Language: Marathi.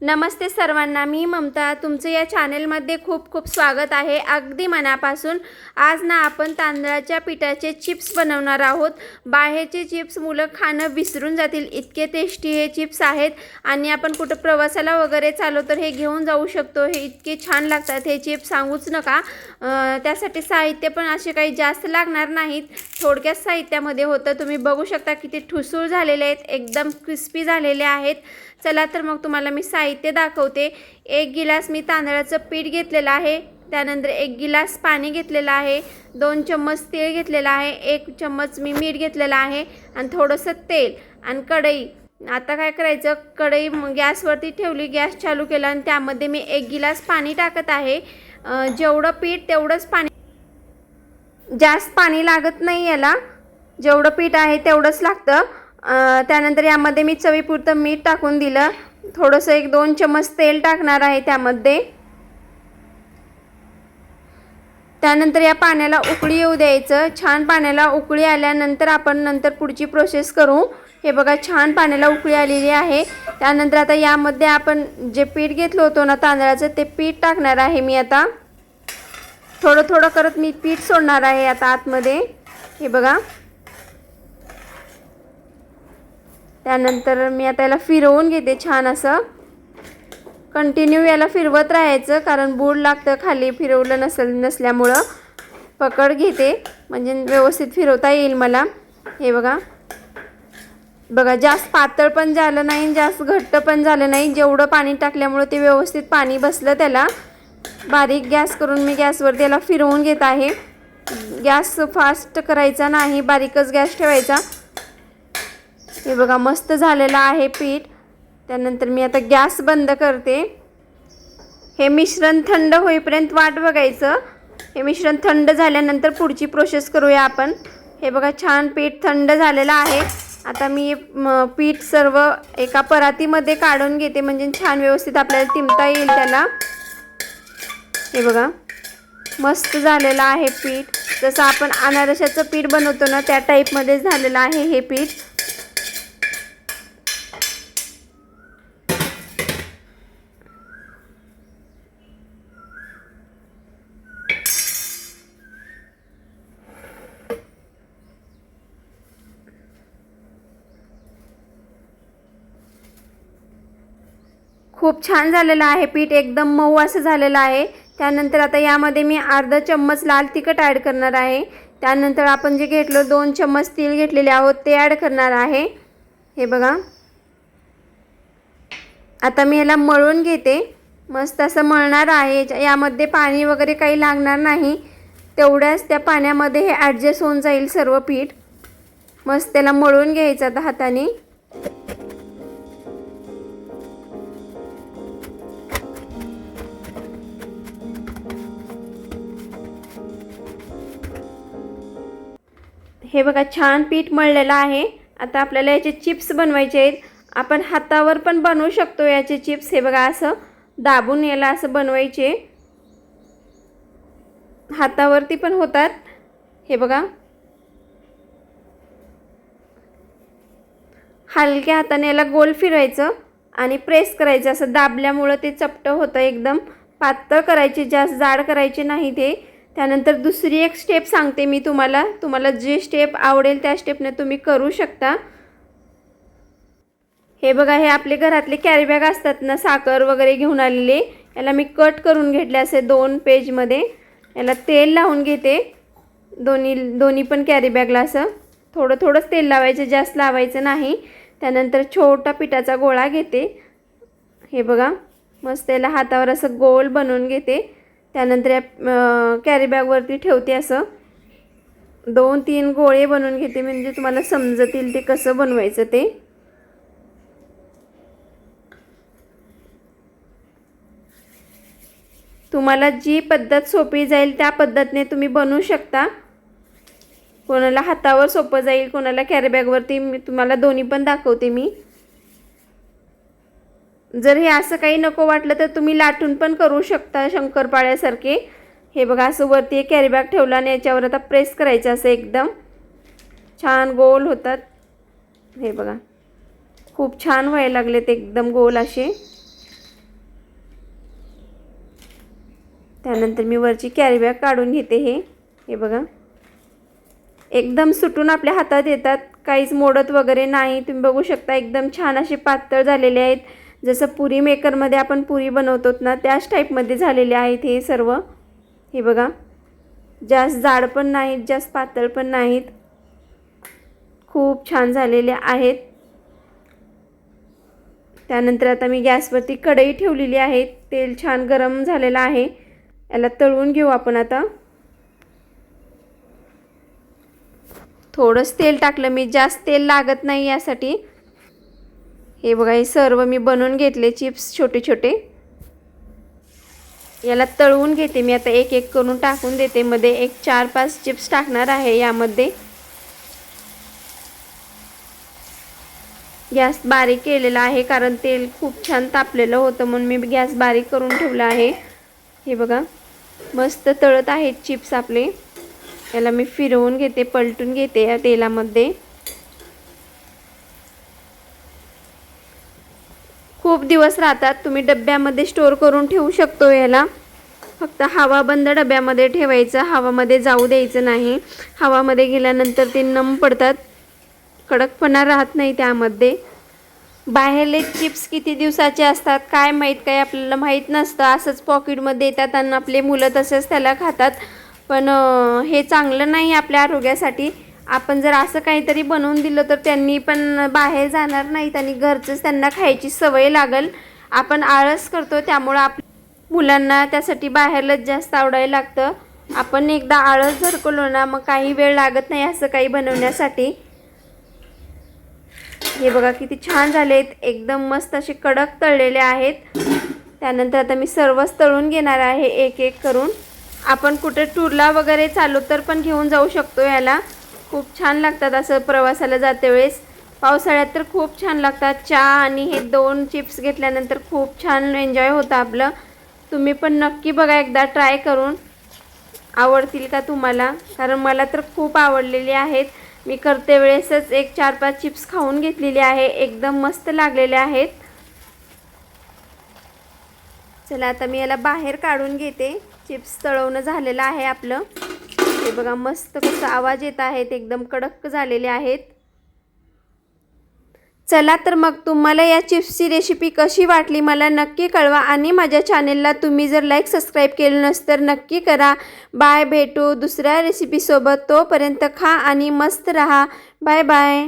नमस्ते सर्वांना मी ममता. तुमचं या चॅनेलमध्ये खूप खूप स्वागत आहे. अगदी मनापासून आज ना आपण तांदळाच्या पिठाचे चिप्स बनवणार आहोत. बाहेरचे चिप्स मुलं खाणं विसरून जातील. इतके टेस्टी हे चिप्स आहेत. आणि आपण कुठं प्रवासाला वगैरे चाललो तर हे घेऊन जाऊ शकतो. हे इतके छान लागतात. हे चिप्स सांगूच नका. त्यासाठी साहित्य पण असे काही जास्त लागणार नाहीत. थोडक्यात साहित्यामध्ये होतं. तुम्ही बघू शकता किती ठुसूळ झालेले आहेत. एकदम क्रिस्पी झालेले आहेत. चला तर मग तुम्हाला मी साहित्य दाखवते. एक गिलास मी तांदळाचं पीठ घेतलेलं आहे. त्यानंतर एक गिलास पाणी घेतलेलं आहे. दोन चम्मच तीळ घेतलेलं आहे. एक चम्मच मी मीठ घेतलेलं आहे. आणि थोडंसं तेल आणि कढई. आता काय करायचं? कढई गॅसवरती ठेवली गॅस चालू केला आणि त्यामध्ये मी एक गिलास पाणी टाकत आहे. जेवढं पीठ तेवढंच पाणी जास्त पाणी लागत नाही याला. जेवढं पीठ आहे तेवढंच लागतं. त्यानंतर यामध्ये मी चवीपुरतं मीठ टाकून दिलं. थोडंसं एक दोन चम्मच तेल टाकणार आहे त्यामध्ये. त्यानंतर या पाण्याला उकळी येऊ द्यायचं. छान पाण्याला उकळी आल्यानंतर आपण नंतर पुढची प्रोसेस करू. हे बघा छान पाण्याला उकळी आलेली आहे. त्यानंतर आता यामध्ये आपण जे पीठ घेतलं होतं ना तांदळाचं ते पीठ टाकणार आहे मी आता. थोडं थोडं करत मी पीठ सोडणार आहे आता आतमध्ये. हे बघा. त्यानंतर मी आता याला फिरवून घेते छान असं. कंटिन्यू याला फिरवत राहायचं कारण बूड लागतं खाली फिरवलं नसेल नसल्यामुळं पकड घेते. म्हणजे व्यवस्थित फिरवता येईल मला. हे बघा. बघा जास्त पातळ पण झालं नाही जास्त घट्ट पण झालं नाही. जेवढं पाणी टाकल्यामुळं ते व्यवस्थित पाणी बसलं त्याला. बारीक गॅस करून मी गॅसवर त्याला फिरवून घेत आहे. गॅस फास्ट करायचा नाही बारीकच गॅस ठेवायचा. हे बघा मस्त झालेलं आहे पीठ. त्यानंतर मी आता गॅस बंद करते. हे मिश्रण थंड होईपर्यंत वाट बघायचं. हे मिश्रण थंड झाल्यानंतर पुढची प्रोसेस करूया आपण. हे बघा छान पीठ थंड झालेलं आहे. आता मी पीठ सर्व एका परातीमध्ये काढून घेते. म्हणजे छान व्यवस्थित आपल्याला तिमता येईल त्याला. हे बघा मस्त झालेलं आहे पीठ. जसं आपण अनारशाचं पीठ बनवतो ना त्या टाईपमध्ये झालेलं आहे हे पीठ. खूप छान झालेलं आहे पीठ एकदम मऊ असं झालेलं आहे. त्यानंतर आता यामध्ये मी अर्धा चम्मच लाल तिखट ॲड करणार आहे. त्यानंतर आपण जे घेतलं दोन चम्मच तीळ घेतलेले आहोत ते ॲड करणार आहे. हे बघा. आता मी याला मळून घेते. मस्त असं मळणार आहे. यामध्ये पाणी वगैरे काही लागणार नाही. तेवढ्याच त्या पाण्यामध्ये हे ॲडजस्ट होऊन जाईल सर्व पीठ. मस्त त्याला मळून घ्यायचं आता हाताने. हे बघा छान पीठ मळलेलं आहे. आता आपल्याला याचे चिप्स बनवायचे आहेत. आपण हातावर पण बनवू शकतो याचे चिप्स. हे बघा असं दाबून याला असं बनवायचे. हातावरती पण होतात. हे बघा. हलक्या हाताने याला गोल फिरायचं आणि प्रेस करायचं. असं दाबल्यामुळं ते चपटं होतं एकदम. पातळ करायचे जास्त जाड करायचे नाही ते. त्यानंतर दुसरी एक स्टेप सांगते मी तुम्हाला. तुम्हाला जे स्टेप आवडेल त्या स्टेपने तुम्ही करू शकता. हे बघा हे आपले घरातले कॅरीबॅग असतात ना साखर वगैरे घेऊन आलेले. याला मी कट करून घेतले असे दोन पेजमध्ये याला तेल लावून घेते. दोन्ही दोन्ही पण कॅरीबॅगला असं. थोडं थोडंच तेल लावायचं जास्त लावायचं नाही. त्यानंतर छोटा पिठाचा गोळा घेते. हे बघा मस्त याला हातावर असं गोल बनवून घेते. त्यानंतर या कॅरी बॅगवरती ठेवते असं. दोन तीन गोळे बनवून घेते म्हणजे तुम्हाला समजतील ते कसं बनवायचं ते. तुम्हाला जी पद्धत सोपी जाईल त्या पद्धतीने तुम्ही बनवू शकता. कोणाला हातावर सोपं जाईल कोणाला कॅरीबॅगवरती मी तुम्हाला दोन्ही पण दाखवते मी. जर हे असं काही नको वाटलं तर तुम्ही लाटून पण करू शकता शंकरपाळ्यासारखे. हे बघा असं वरती एक कॅरीबॅग ठेवला आणि याच्यावर आता प्रेस करायचं असं एकदम. छान गोल होतात. हे बघा खूप छान व्हायला लागलेत एकदम गोल असे. त्यानंतर मी वरची कॅरीबॅग काढून घेते हे. हे बघा एकदम सुटून आपल्या हातात येतात. काहीच मोडत वगैरे नाही. तुम्ही बघू शकता एकदम छान असे पातळ झालेले आहेत. जसं पुरी मेकरमध्ये आपण पुरी बनवतो ना त्याच टाईपमध्ये झालेले आहेत हे सर्व. हे बघा. जास्त जाड पण नाहीत जास्त पातळ पण नाहीत. खूप छान झालेले आहेत. त्यानंतर आता मी गॅसवरती कढई ठेवलेली आहे. तेल छान गरम झालेलं आहे. याला तळून घेऊ आपण आता. थोडंच तेल टाकलं. मी जास्त तेल लागत नाही यासाठी. हे बघा हे सर्व मी बनवून घेतले चिप्स छोटे छोटे. याला तळवून घेते मी आता एक एक करून टाकून देते. मध्ये एक चार पाच चिप्स टाकणार आहे यामध्ये. गॅस बारीक केलेला आहे कारण तेल खूप छान तापलेलं होतं म्हणून मी गॅस बारीक करून ठेवला आहे. हे बघा मस्त तळत आहेत चिप्स आपले. याला मी फिरवून घेते पलटून घेते या तेलामध्ये. खूप दिवस राहतात. तुम्ही डब्यामध्ये स्टोर करून ठेवू शकतो याला. फक्त हवा बंद डब्यामध्ये ठेवायचं. हवामध्ये जाऊ द्यायचं नाही. हवामध्ये गेल्यानंतर ते नम पडतात. कडकपणा राहत नाही त्यामध्ये. बाहेरले चिप्स किती दिवसाचे असतात? काय माहीत? काय आपल्याला माहीत नसतं. असंच पॉकेटमध्ये येतात आणि आपले मुलं तसंच त्याला खातात. पण हे चांगलं नाही आपल्या आरोग्यासाठी. आपण जर असं काहीतरी बनवून दिलं तर त्यांनी पण बाहेर जाणार नाहीत आणि घरचंच त्यांना खायची सवय लागल. आपण आळस करतो त्यामुळं आप मुलांना त्यासाठी बाहेरलंच जास्त आवडायला लागतं. आपण एकदा आळस झरकलो ना मग काही वेळ लागत नाही असं काही बनवण्यासाठी. हे बघा किती छान झाले आहेत एकदम मस्त असे कडक तळलेले आहेत. त्यानंतर आता मी सर्वच तळून घेणार आहे एक एक करून. आपण कुठे टूरला वगैरे चालू तर पण घेऊन जाऊ शकतो याला. खूप छान लागतात असं प्रवासाला जाते वेळेस. पावसाळ्यात तर खूप छान लागतात. चहा आणि हे दोन चिप्स घेतल्यानंतर खूप छान एन्जॉय होतं आपलं. तुम्ही पण नक्की बघा एकदा ट्राय करून. आवडतील का तुम्हाला? कारण मला तर खूप आवडलेली आहेत. मी करते वेळेसच एक चार पाच चिप्स खाऊन घेतलेली आहे. एकदम मस्त लागलेले आहेत. चला आता मी याला बाहेर काढून घेते. चिप्स तळवणं झालेलं आहे आपलं. हे बघा मस्त कसं आवाज येत आहेत. एकदम कडक झालेले आहेत. चला तर मग तुम्हाला या चिप्सची रेसिपी कशी वाटली मला नक्की कळवा आणि माझ्या चॅनेलला तुम्ही जर लाईक सबस्क्राईब केलं नसतं तर नक्की करा. बाय भेटू दुसऱ्या रेसिपीसोबत तोपर्यंत खा आणि मस्त रहा. Bye bye